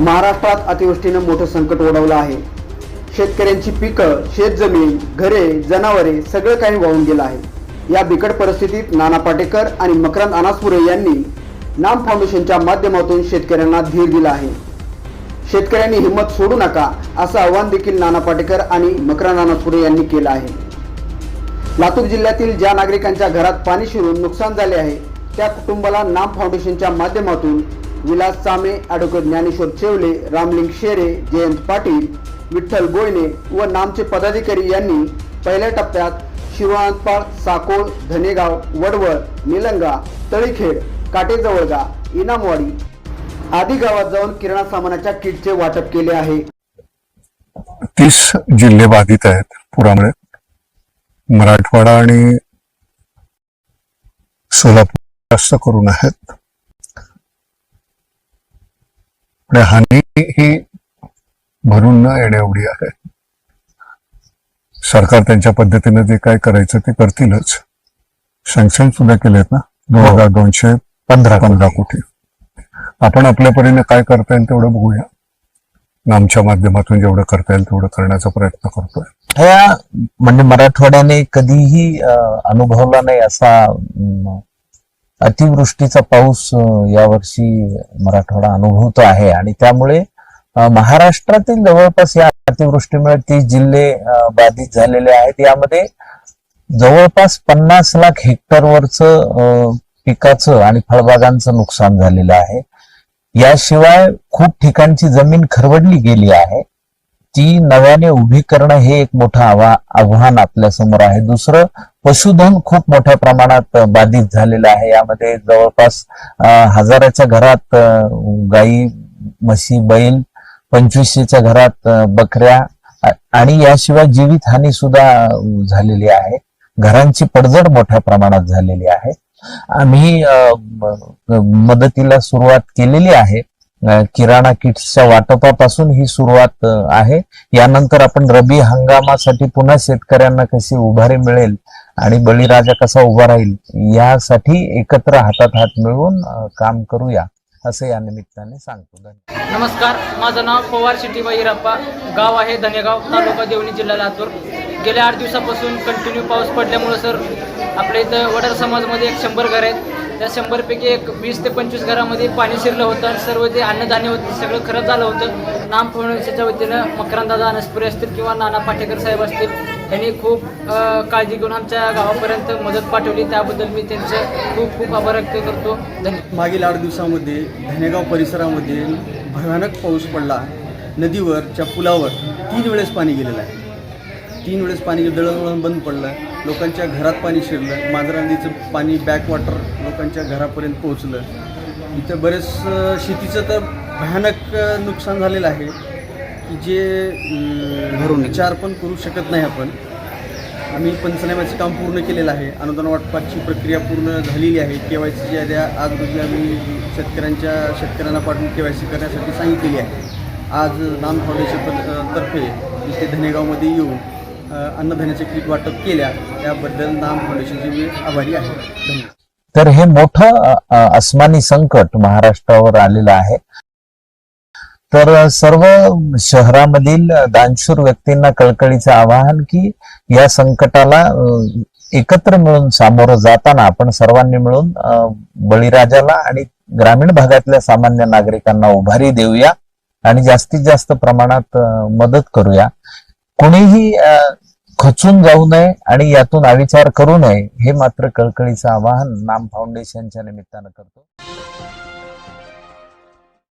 महाराष्ट्रात अतिवृष्टीनं मोठं संकट ओढवलं आहे. शेतकऱ्यांची पिकं शेतजमीन घरे जनावरे सगळं काही वाहून गेलं आहे. या बिकट परिस्थितीत नाना पाटेकर आणि मकरंद अनासपुरे यांनी नाम फाउंडेशनच्या माध्यमातून शेतकऱ्यांना धीर दिला आहे. शेतकऱ्यांनी हिंमत सोडू नका असं आवाहन देखील नाना पाटेकर आणि मकरंद अनासपुरे यांनी केलं आहे. लातूर जिल्ह्यातील ज्या नागरिकांच्या घरात पाणी शिरून नुकसान झाले आहे त्या कुटुंबाला नाम फाउंडेशनच्या माध्यमातून विलास चामे ॲडव्होकेट ज्ञानेश्वर चेवले रामलिंग शेरे जयंत पाटील विठ्ठल बोयने व नामचे पदाधिकारी यांनी पहिल्या टप्प्यात शिवानपाळ साकोळ धनेगाव वडवळ निलंगा तळीखेड काटेजवळगा इनामवाडी आदी गावात जाऊन किराणा सामानाच्या किटचे वाटप केले आहे. तीस जिल्हे बाधित आहेत पुरामुळे. मराठवाडा आणि सोलापूर जास्त करून आहेत. आणि हानी ही भरून न येण्या एवढी आहे. सरकार त्यांच्या पद्धतीने जे काय करायचं ते करतीलच. सँक्शन सुद्धा केलेत ना? दोन हजार दोनशे पंधरा पंधरा कोटी. आपण आपल्या परीने काय करता येईल तेवढं बघूया. आमच्या माध्यमातून जेवढं करता येईल तेवढं करण्याचा प्रयत्न करतोय. ह्या म्हणजे मराठवाड्याने कधीही अनुभवला नाही असा अतिवृष्टीचा पाऊस यावर्षी मराठवाडा अनुभवतो आहे. आणि त्यामुळे महाराष्ट्रातील जवळपास या अतिवृष्टीमुळे तीस जिल्हे बाधित झालेले आहेत. यामध्ये जवळपास पन्नास लाख हेक्टरवरचं पिकाचं आणि फळबागांचं नुकसान झालेलं आहे. याशिवाय खूप ठिकाणची जमीन खरवडली गेली आहे. ती नव्याने उभी करणं हे एक मोठं आव्हा आव्हान आपल्यासमोर आहे. दुसरं पशुधन खूप मोठ्या प्रमाणात बाधित झालेलं आहे. यामध्ये जवळपास हजाराच्या घरात गाई म्हशी बैल पंचवीसशेच्या घरात बकऱ्या आणि याशिवाय जीवितहानी सुद्धा झालेली आहे. घरांची पडझड मोठ्या प्रमाणात झालेली आहे. आम्ही मदतीला सुरुवात केलेली आहे. किराणा किट्सच्या वाटपापासून ही सुरुवात आहे. यानंतर आपण रबी हंगामासाठी पुन्हा शेतकऱ्यांना कशी उभारी मिळेल आणि बळीराजा कसा उभा राहील यासाठी एकत्र हातात हात मिळवून काम करूया असं या निमित्ताने सांगतो. नमस्कार. माझं नाव पवार शिटीबाई हिराप्पा गाव आहे धनेगाव तालुका देवणी जिल्हा लातूर. गेल्या आठ दिवसापासून कंटिन्यू पाऊस पडल्यामुळे सर आपल्या इथं वडर समाजमध्ये एक शंभर घर आहेत. त्या शंभरपैकी एक वीस ते पंचवीस घरामध्ये पाणी शिरलं होतं आणि सर्व ते अन्नधान्य होते सगळं खरं झालं होतं. नाम फाउंडेशनच्या वतीनं मकरांदादा अनसपुरे असतील किंवा नाना पाटेकर साहेब असतील यांनी खूप काळजी घेऊन आमच्या गावापर्यंत मदत पाठवली. त्याबद्दल मी त्यांचे खूप खूप आभार व्यक्त करतो. धन्यवाद. मागील आठ दिवसामध्ये धनेगाव परिसरामध्ये भयानक पाऊस पडला. नदीवरच्या पुलावर तीन वेळेस पाणी गेलेलं आहे. तीन वेळेस पाणी दळणवळण बंद पडलं. लोकांच्या घरात पाणी शिरलं मांजरा नदीचं पाणी बॅकवॉटर लोकांच्या घरापर्यंत पोहोचलं. इथं बरेच शेतीचं तर भयानक नुकसान झालेलं आहे की जे घरून. विचार पण करू शकत नाही आपण. आम्ही पंचनाम्याचं काम पूर्ण केलेलं आहे. अनुदान वाटपाची प्रक्रिया पूर्ण झालेली आहे. के वाय सी जी द्या आज रोजी आम्ही शेतकऱ्यांच्या शेतकऱ्यांना पाठवून के वाय सी करण्यासाठी सांगितलेली आहे. आज नाम फाउंडेशन तर्फे इथे धनेगावमध्ये येऊन अन्नधान्याचे किट वाटप केल्या त्याबद्दल नाम फाउंडेशनचे मी आभारी आहे. धन्यवाद. तर हे मोठं अस्मानी संकट महाराष्ट्रावर आलेलं आहे. तर सर्व शहरामधील दानशूर व्यक्तींना कळकळीचं आवाहन की या संकटाला एकत्र मिळून सामोरं जाताना आपण सर्वांनी मिळून बळीराजाला आणि ग्रामीण भागातल्या सामान्य नागरिकांना उभारी देऊया आणि जास्तीत जास्त प्रमाणात मदत करूया. कोणीही खचून जाऊ नये आणि यातून अविचार करू नये हे मात्र कळकळीचं आवाहन नाम फाउंडेशनच्या निमित्तानं करतो.